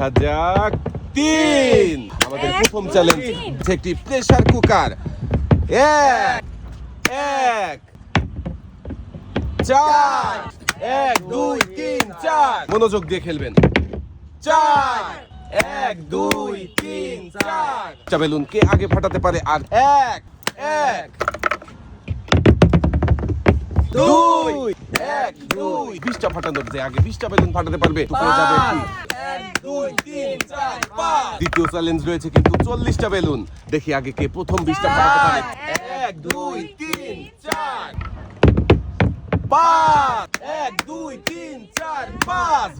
দেখা যাক তিন। আমাদের প্রথম চ্যালেঞ্জ। একটি প্রেসার কুকার এক এক চার এক দুই তিন চার। মনোযোগ দিয়ে খেলবেন। চার এক দুই তিন চার। চা বেলুন কে আগে ফাটাতে পারে আর এক এক দুই এক দুই। বিশটা ফাটানোর যে আগে বিশটা বেলুন ফাটাতে পারবে টুকরো যাবে। দুই তিন চার পাঁচ। দ্বিতীয় চ্যালেঞ্জ রয়েছে কিন্তু চল্লিশটা বেলুন। দেখি আগে কে প্রথম বিশটা ফাটাতে পারে। এক দুই তিন চার। পাঁচ। এক দুই তিন চার পাঁচ।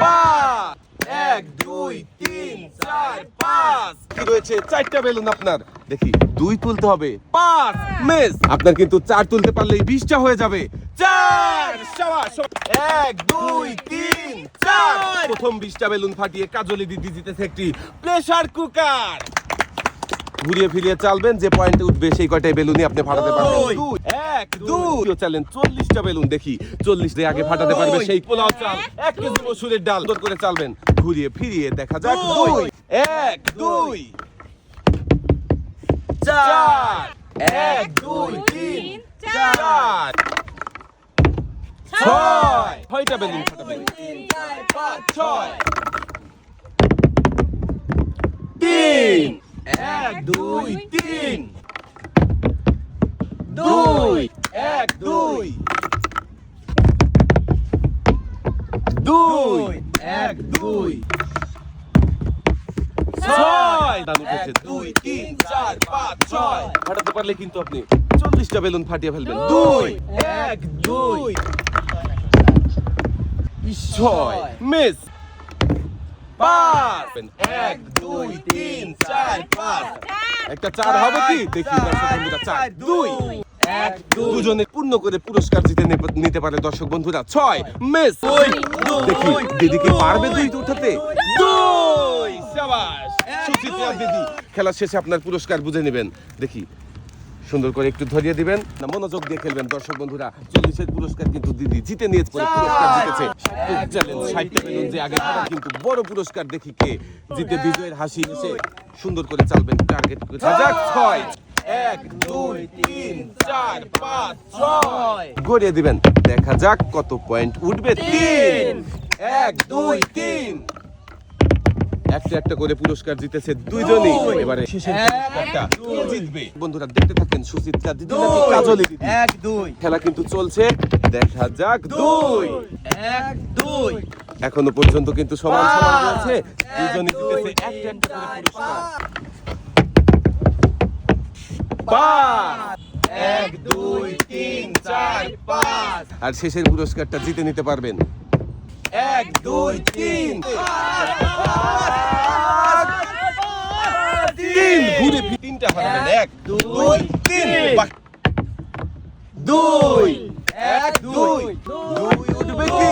পাঁচ। এক দুই তিন চার পাঁচ। কি রয়েছে? চারটা বেলুন আপনার। দেখি দুই তুলতে হবে। পাঁচ। মিস আপনার কিন্তু চার তুলতে পারলেই বিশটা হয়ে যাবে। চার। এক দুই তিন চার। প্রথম বিশটা বেলুন ফাটিয়ে কাজলি দিদি জিতেছে একটি প্রেসার কুকার। ঘুরিয়ে ফিরিয়ে চালবেন যে পয়েন্টে উঠবে সেই কয়টাই বেলুনই আপনি ফাটাতে পারবেন। এক দুই। চালেন চল্লিশটা বেলুন দেখি চল্লিশ দিয়ে আগে ফাটাতে পারবে সেই পোলাও চাল। এক কেজি মসুরের ডাল। করে চালবেন ঘুরিয়ে ফিরিয়ে দেখা যাক। দুই। এক দুই। চার। এক দুই তিন। চার। ছয়। ছয়টা বেলুন ফাটাবেন পাঁচ ছয়। তিন। এক দুই। তিন। দুই। এক দুই। দুই। এক দুই। দাম উঠেছে। দুই তিন চার পাঁচ ছয়। ফাটাতে পারলে কিন্তু আপনি চল্লিশটা বেলুন ফাটিয়ে ফেলবেন। দুই এক দুই। ছয় মিস। পাঁচ এক দুই তিন চার পাঁচ। একটা চার হবে কি? দেখি দর্শক বন্ধুরা চার দুই। দুজনে পূর্ণ করে পুরস্কার জিতে নিতে পারে দর্শক বন্ধুরা। ছয় মিস। দেখি দিদিকে পারবে দুই উঠাতে দুই সাবাস সুচিত্রা দিদি খেলা শেষে আপনার পুরস্কার বুঝে নেবেন। দেখি সুন্দর করে একটু ধরিয়ে দিবেন। না মনোযোগ দিয়ে খেলবেন। দর্শক বন্ধুরা চল্লিশের পুরস্কার কিন্তু দিদি জিতে নিয়েছে পরে পুরস্কার জিতেছে। চ্যালেঞ্জ ষাটটা বেলুন যে আগে কিন্তু বড় পুরস্কার দেখি কে জিতে বিজয়ের হাসি এসে সুন্দর করে চালবেন টার্গেট যাক ছয় এক দুই তিন চার পাঁচ ছয়। গড়িয়ে দিবেন। দেখা যাক কত পয়েন্ট উঠবে। তিন এক দুই তিন। একটা একটা করে পুরস্কার জিতেছে দুইজনই। এবারে জিতবে। বন্ধুরা দেখতে থাকেন সুচিত্রা দিদি নাকি কাজলি দিদি? এক দুই। খেলা কিন্তু চলছে দেখা যাক দুই। এক দুই। এখনও পর্যন্ত কিন্তু সমান সমান রয়েছে দুজনই জিতেছে একটা একটা করে পুরস্কার। পাঁচ। এক দুই তিন চার পাঁচ। আর শেষের পুরস্কারটা জিতে নিতে পারবেন। এক দুই তিন। তিন। ঘুরে তিনটা এক দুই তিন। দুই। এক দুই। দুই উঠবে কি?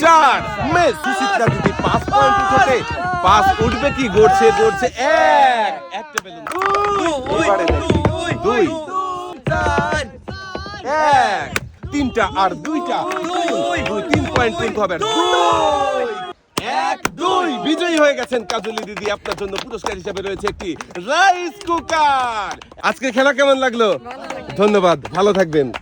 চার। মিস সুচিত্রা দিদি পাঁচ পয়েন্ট উঠেছে পাঁচ উঠবে কি? গড়ছে গড়ছে এক। একটা বেলুন দুই। চার। এক। তিনটা আর দুইটা। দুই তিন পয়েন্ট তিন হবে। এক দুই। বিজয়ী হয়ে গেছেন কাজলি দিদি। আপনার জন্য পুরস্কার হিসাবে রয়েছে একটি রাইস কুকার আজকে খেলা কেমন লাগল। ধন্যবাদ। ভালো থাকবেন।